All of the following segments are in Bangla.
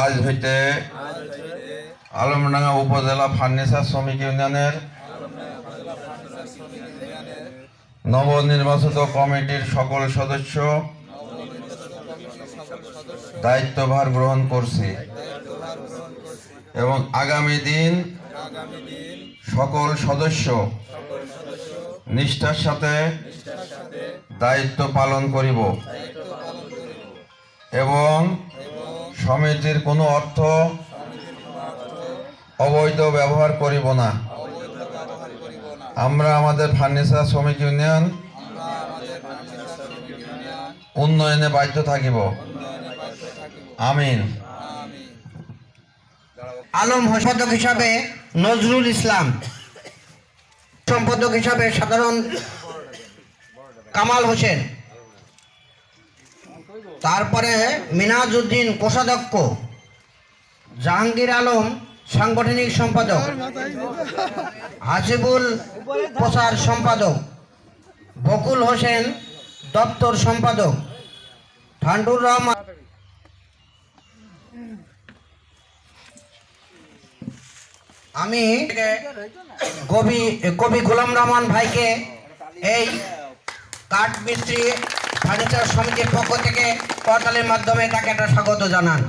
আজ হইতে আলমডাঙ্গা উপজেলা ফার্নিচার শ্রমিক ইউনিয়নের নবনির্বাচিত কমিটির সকল সদস্য দায়িত্বভার গ্রহণ করছি। এবং আগামী দিন সকল সদস্য নিষ্ঠার সাথে দায়িত্ব পালন করিব। এবং সমিতির কোনো অর্থ অবৈধ ব্যবহার করিব না। আমরা আমাদের ফার্নিচার শ্রমিক ইউনিয়ন উন্নয়নে বাধ্য থাকিব। আমিন। আলম সম্পাদক হিসাবে নজরুল ইসলাম। সম্পাদক হিসাবে সাধারণ কামাল হোসেন। তারপরে মিনাজউদ্দিন কোষাধ্যক্ষ, জাহাঙ্গীর আলম সাংগঠনিক সম্পাদক, হাসিবুল প্রচার সম্পাদক, বকুল হোসেন দপ্তর সম্পাদক, ঠান্ডুর রহমান। আমি কবি কবি গোলাম রহমান ভাইকে এই কাঠ মিস্ত্রি ফার্নিচার সমিতির পক্ষ থেকে করতালের মাধ্যমে তাকে একটা স্বাগত জানান।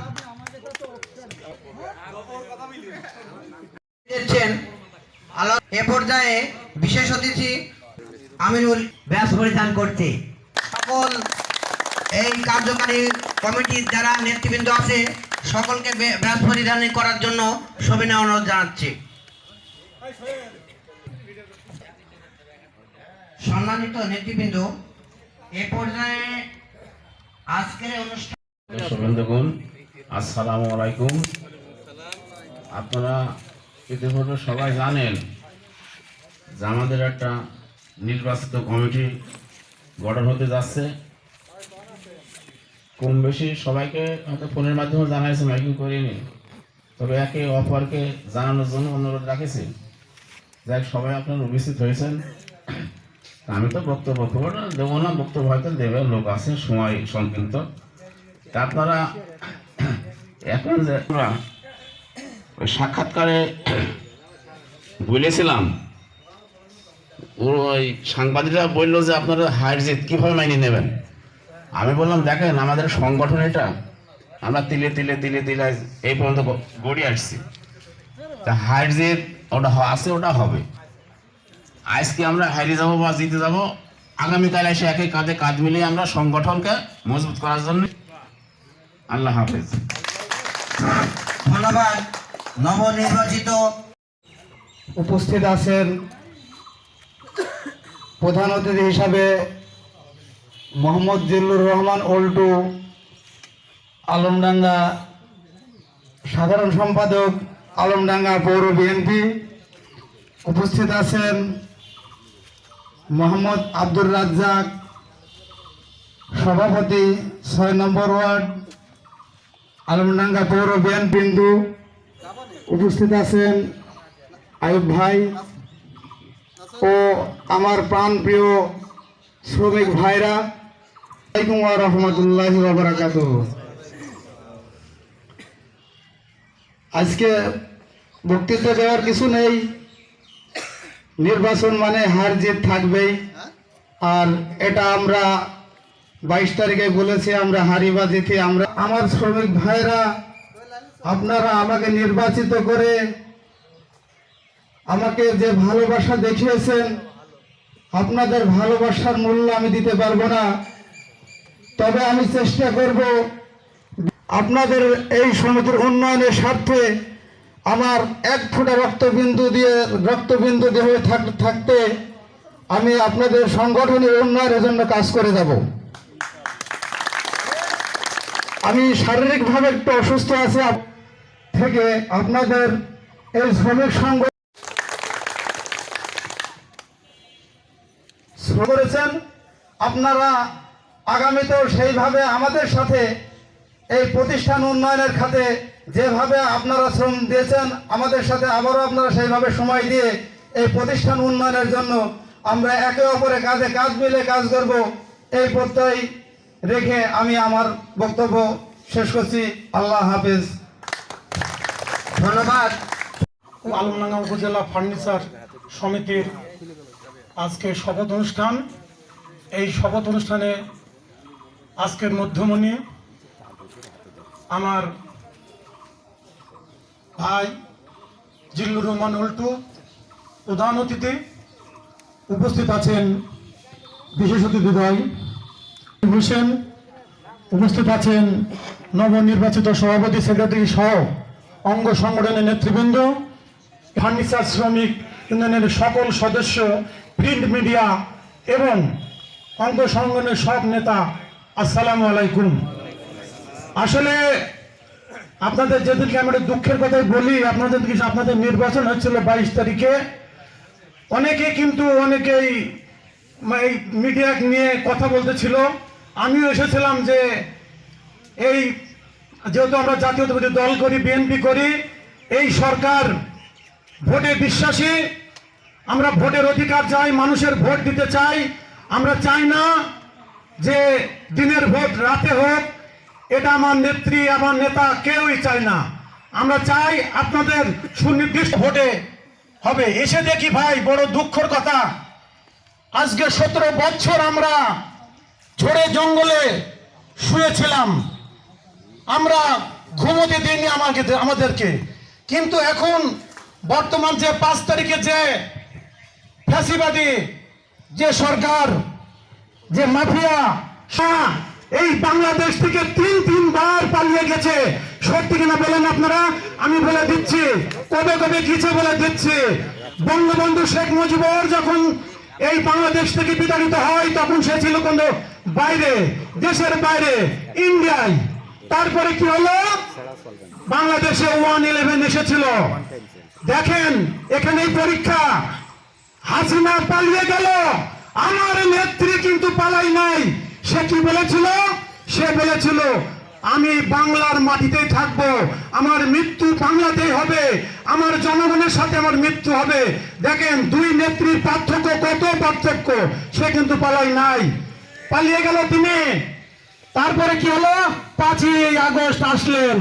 এ পর্যায়ে বিশেষ অতিথি আমিরুল ব্যাস পরিধান করতে। সকল এই কার্যকারী কমিটির যারা নেতৃবৃন্দ আছে, সকলকে ব্যাস পরিধান করার জন্য সবিনয় অনুরোধ জানাচ্ছি। সম্মানিত নেতৃবৃন্দ এ পর্যায়ে আজকের অনুষ্ঠান শুভেন্দুগুণ আসসালামু আলাইকুম। আপনারা ইতিপূর্বে সবাই জানেন যে আমাদের একটা নির্বাচিত কমিটি গঠন হতে যাচ্ছে। কম বেশি সবাইকে হয়তো ফোনের মাধ্যমে জানাইছে, মাইকিং করিনি। তবে একে অপরকে জানানোর জন্য অনুরোধ রাখেছি। যাই সবাই আপনারা উপস্থিত হয়েছেন। আমি তো বক্তব্য না, দেবো না, বক্তব্য হয়তো দেবে, লোক আছে, সময় সংকীর্ণ। তা আপনারা এখন যে ওই সাক্ষাৎকারে বলেছিলাম ওই সাংবাদিকরা বলল যে আপনারা হায়ার জিত কীভাবে মাইনে নেবেন? আমি বললাম, দেখেন, আমাদের সংগঠন এটা, আমরা তিলে তিলে তিলে তিলে এই পর্যন্ত গড়িয়ে আসছি। তা হায়ার জিত ওটা আছে, ওটা হবে। আজকে আমরা হারিয়ে যাব বা জিতে যাব আগামীকাল এসে একই কাঁধে কাঁধ মিলিয়ে আমরা সংগঠনকে মজবুত করার জন্য। আল্লাহ হাফেজ। ধন্যবাদ। নবনির্বাচিত উপস্থিত আছেন প্রধান অতিথি হিসাবে মোহাম্মদ জিল্লুর রহমান ওল্টু আলমডাঙ্গা সাধারণ সম্পাদক আলমডাঙ্গা পৌর বিএনপি। উপস্থিত আছেন মোহাম্মদ আব্দুর রাজ্জাক, সভাপতি, ছয় নম্বর ওয়ার্ড, আলমডাঙ্গা পৌর বিএনপি বিন্দু উপস্থিত আছেন আয়ুব ভাই ও আমার প্রাণপ্রিয় শ্রমিক ভাইরা। আলাইকুম রহমতুল্লাহি আজকে বক্তৃতা দেওয়ার কিছু নেই। নির্বাচন মানে হার জিত থাকবেই। আর এটা আমরা বাইশ তারিখে বলেছি আমরা হারি বা জিতি আমরা আমার শ্রমিক ভাইরা আপনারা আমাকে নির্বাচিত করে আমাকে যে ভালোবাসা দেখিয়েছেন আপনাদের ভালোবাসার মূল্য আমি দিতে পারব না। তবে আমি চেষ্টা করব আপনাদের এই সমিতির উন্নয়নের স্বার্থে আমার এক ফোঁটা রক্তবিন্দু দিয়ে, রক্তবিন্দু থাক- থাকতে আমি আপনাদের সংগঠনের উন্নয়নের জন্য কাজ করে যাব। আমি শারীরিকভাবে একটু অসুস্থ আছি থেকে আপনাদের এই শ্রমিক শুরু করেছেন। আপনারা আগামীতেও সেইভাবে আমাদের সাথে এই প্রতিষ্ঠান উন্নয়নের খাতে যেভাবে আপনারা শ্রম দিয়েছেন, আমাদের সাথে আবারও আপনারা সেইভাবে সময় দিয়ে এই প্রতিষ্ঠান উন্নয়নের জন্য আমরা একে অপরে কাজে কাজ মিলে কাজ করব। এই প্রত্যয় রেখে আমি আমার বক্তব্য শেষ করছি। আল্লাহ হাফেজ। ধন্যবাদ। আলমডাঙ্গা উপজেলা ফার্নিচার সমিতির আজকে শপথ অনুষ্ঠান। এই শপথ অনুষ্ঠানে আজকের মধ্যমণি আমার ভাই জিল্লুর রহমান উল্টু, প্রধান অতিথি উপস্থিত আছেন বিশেষ অতিথি ভাই। হোসেন উপস্থিত আছেন নবনির্বাচিত সভাপতি সেক্রেটারি সহ অঙ্গ সংগঠনের নেতৃবৃন্দ, ফার্নিচার শ্রমিক ইউনিয়নের সকল সদস্য, প্রিন্ট মিডিয়া এবং অঙ্গ সংগঠনের সব নেতা, আসসালামু আলাইকুম। আসলে আপনাদের যেদিনকে আমরা দুঃখের কথাই বলি, আপনাদের আপনাদের নির্বাচন হচ্ছিল বাইশ তারিখে। অনেকে কিন্তু অনেকেই এই মিডিয়া নিয়ে কথা বলতেছিল। আমিও এসেছিলাম যে এই যেহেতু আমরা জাতীয়তাবাদী দল করি, বিএনপি করি, এই সরকার ভোটে বিশ্বাসী। আমরা ভোটের অধিকার চাই, মানুষের ভোট দিতে চাই। আমরা চাই না যে দিনের ভোট রাতে হোক এটা আমার নেত্রী আমার নেতা কেউই চায় না। আমরা চাই আপনাদের সুনির্দিষ্ট ভোটে হবে। এসে দেখি ভাই বড় দুঃখের কথা। আজকে সতেরো বছর আমরা ঝড়ে জঙ্গলে শুয়েছিলাম। আমরা ঘুমোতে দিইনি আমাকে আমাদেরকে। কিন্তু এখন বর্তমান যে পাঁচ তারিখে যে ফ্যাসিবাদী যে সরকার যে মাফিয়া হ্যাঁ, এই বাংলাদেশ থেকে তিন, তিনবার পালিয়ে গেছে। সত্যি কিনা বলেন আপনারা? আমি বলে দিচ্ছি, কবে কবে গিয়েছে বলে দিচ্ছি? বঙ্গবন্ধু শেখ মুজিবুর যখন এই বাংলাদেশ থেকে বিতাড়িত হয়, তখন সে ছিল কিন্তু বাইরে, দেশের বাইরে, ইন্ডিয়ায়। তারপরে কি হলো? বাংলাদেশে ওয়ান ইলেভেন এসেছিল। দেখেন, এখানেই পরীক্ষা। হাসিনা পালিয়ে গেল। আমার নেত্রী কিন্তু পালাই নাই। সে কি বলেছিল? সে বলেছিল, আমি বাংলার মাটিতেই থাকব। আমার মৃত্যু বাংলাতেই হবে। আমার জনগণের সাথে আমার মৃত্যু হবে। দেখেন, দুই নেত্রীর পার্থক্য কত পার্থক্য? সে কিন্তু পালাই নাই। পালিয়ে গেল তিনি। তারপরে কি হলো? পাঁচই আগস্ট আসলেন।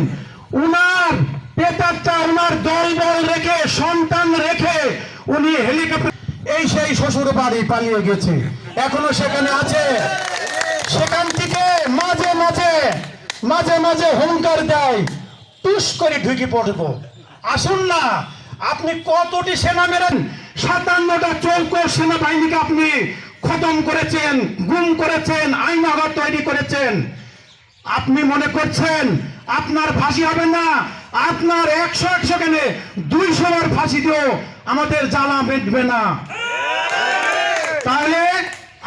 উনার পেতারটা উনার দল বল রেখে, সন্তান রেখে উনি হেলিকপ্টার এই সেই শ্বশুর বাড়ি পালিয়ে গেছে। এখনও সেখানে আছে। সেখান থেকে মাঝে মাঝে মাঝে মাঝে হুঙ্কার দেয়, টুস করে ঢুকে পড়ব। আসুন না, আপনি কতটি সেনা মেরেন? সাতান্নটা চৌক সেনাবাহিনীকে আপনি খতম করেছেন, গুম করেছেন আইনাগর তৈরি করেছেন। আপনি মনে করছেন আপনার ফাঁসি হবে না? আপনার একশো একশো কেনে দুইশো বার ফাঁসি দিও আমাদের জ্বালা মিটবে না। তাহলে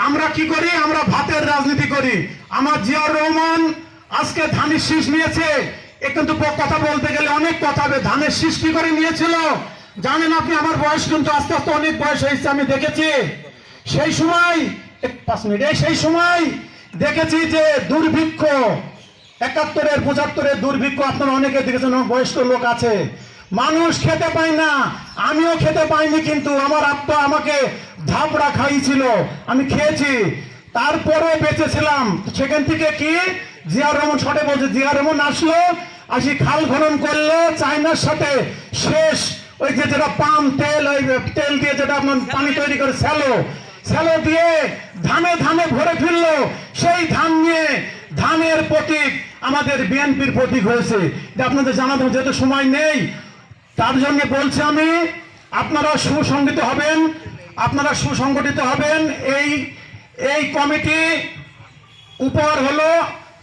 আমরা কি করি? আমরা ভাতের রাজনীতি করি। আমার জিয়াউর রহমান আজকে ধানের শীষ নিয়েছে। কিন্তু কথা বলতে গেলে অনেক কথা হবে। ধানের শীষ কি করে নিয়েছিল? জানেন আপনি, আমার বয়স কিন্তু আস্তে আস্তে অনেক বয়স হয়েছে, আমি দেখেছি। সেই সময় পাঁচ সেই সময় দেখেছি যে দুর্ভিক্ষ, একাত্তরের, পঁচাত্তরের দুর্ভিক্ষ আপনারা অনেকে দেখেছেন বয়স্ক লোক আছে। মানুষ খেতে পায় না। আমিও খেতে পাইনি কিন্তু আমার আত্মা আমাকে ধাপড়া খাইছিল, আমি খেয়েছি। তারপরে বেঁচেছিলাম। সেখান থেকে কি? জিয়ার রহমান শটে বলছে জিয়ার রহমান আসলো, আসি খাল খনন করল, চায়নার সাথে শেষ। ওই যে যেটা পাম তেল, ওই তেল দিয়ে যেটা আপনার পানি তৈরি করে, স্যালো। স্যালো দিয়ে ধানে ধানে ভরে ফেলল। সেই ধান নিয়ে ধানের প্রতীক আমাদের বিএনপির প্রতীক হয়েছে। আপনাদের জানাতে যেহেতু সময় নেই। তার জন্য বলছি আমি, আপনারা সুসংগঠিত হবেন। আপনারা সুসংগঠিত হবেন। এই এই কমিটি উপর হলো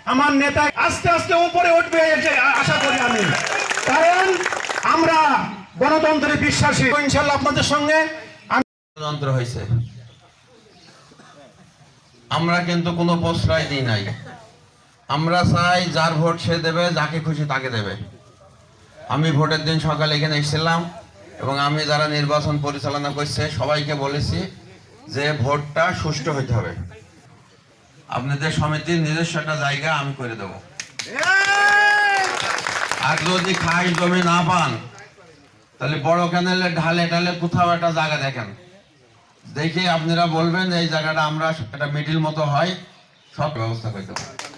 আমার নেতা। আস্তে আস্তে উপরে উঠবে আশা করি আমি। কারণ আমরা গণতন্ত্রে বিশ্বাসী। ইনশাল্লাহ আপনাদের সঙ্গে গণতন্ত্র হয়েছে। আমরা কিন্তু কোনো প্রশ্রয় দিই নাই। আমরা চাই যার ভোট সে দেবে, যাকে খুশি তাকে দেবে। আমি ভোটের দিন সকালে এখানে এসেছিলাম। এবং আমি যারা নির্বাচন পরিচালনা করছে, সবাইকে বলেছি যে ভোটটা সুষ্ঠু হইতে হবে। আপনাদের সমিতির নিজস্ব একটা জায়গা আমি করে দেব। আর যদি খাই জমি না পান, তাহলে বড় ক্যানেলে ঢালে ঢালে কোথাও একটা জায়গা দেখেন। দেখে আপনারা বলবেন এই জায়গাটা আমরা একটা মিডিল মতো হয়, সব ব্যবস্থা করতে পারি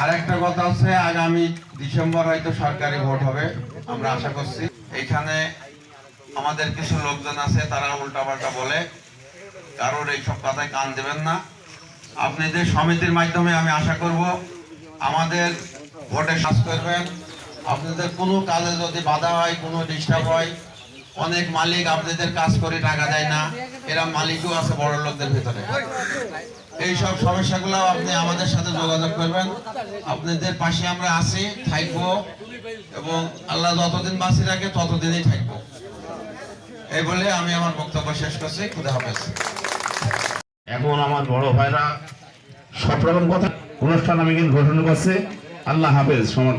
আর একটা কথা হচ্ছে, আগামী ডিসেম্বর হয়তো সরকারি ভোট হবে, আমরা আশা করছি। এখানে আমাদের কিছু লোকজন আছে, তারা উল্টাপাল্টা বলে। কারোর এইসব কথায় কান দেবেন না। আপনাদের সমিতির মাধ্যমে আমি আশা করব, আমাদের ভোটে কাজ করবেন। আপনাদের কোনো কাজে যদি বাধা হয়, কোনো ডিস্টার্ব হয়, অনেক মালিক আপনাদের কাজ করে টাকা দেয় না। এরা মালিকও আছে বড় লোকদের ভিতরে। এই সব সমস্যাগুলো আপনি আমাদের সাথে যোগাযোগ করবেন। আপনাদের পাশে আমরা আছি, থাকব এবং আল্লাহ যতদিন বাঁচি রাখে ততদিনই থাকব। এই বলে আমি আমার বক্তব্য শেষ করছি। খুদা হাফেজ। এখন আমার বড় ভাইরা, সব রকম কথা অনুষ্ঠান আমি কিন্তু ঘোষণা করছি। আল্লাহ হাফেজ সমর